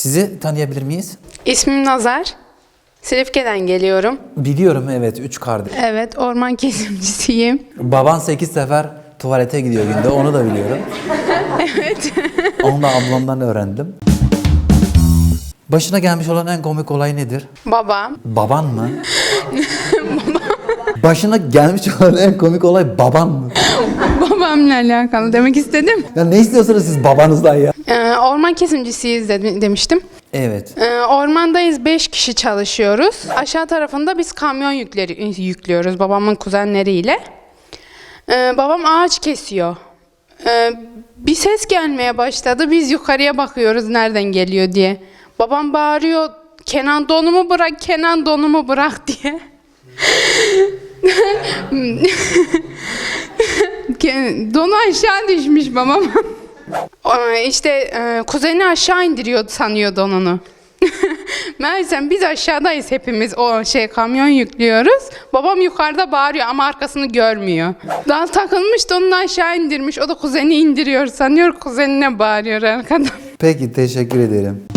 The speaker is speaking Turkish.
Sizi tanıyabilir miyiz? İsmim Nazar. Silifke'den geliyorum. Biliyorum evet üç kardeş. Evet, orman kesimcisiyim. Baban 8 sefer tuvalete gidiyor günde onu da biliyorum. evet. Onu da ablamdan öğrendim. Başına gelmiş olan en komik olay nedir? Babam. Baban mı? Başına gelmiş olan en komik olay baban mı? Babamla alakalı demek istedim. Ya ne istiyorsunuz siz babanızdan ya? Ee, orman kesimcisiyiz de- demiştim. Evet. Ee, ormandayız, 5 kişi çalışıyoruz. Aşağı tarafında biz kamyon yükleri, yüklüyoruz babamın kuzenleriyle. Ee, babam ağaç kesiyor. Ee, bir ses gelmeye başladı. Biz yukarıya bakıyoruz nereden geliyor diye. Babam bağırıyor, Kenan donumu bırak, Kenan donumu bırak diye. Donu aşağı düşmüş babam. Ee, işte e, kuzeni aşağı indiriyor sanıyor donunu. Meğersem biz aşağıdayız hepimiz o şey kamyon yüklüyoruz. Babam yukarıda bağırıyor ama arkasını görmüyor. Dal takılmış donunu aşağı indirmiş. O da kuzeni indiriyor sanıyor kuzenine bağırıyor arkadan. Peki teşekkür ederim.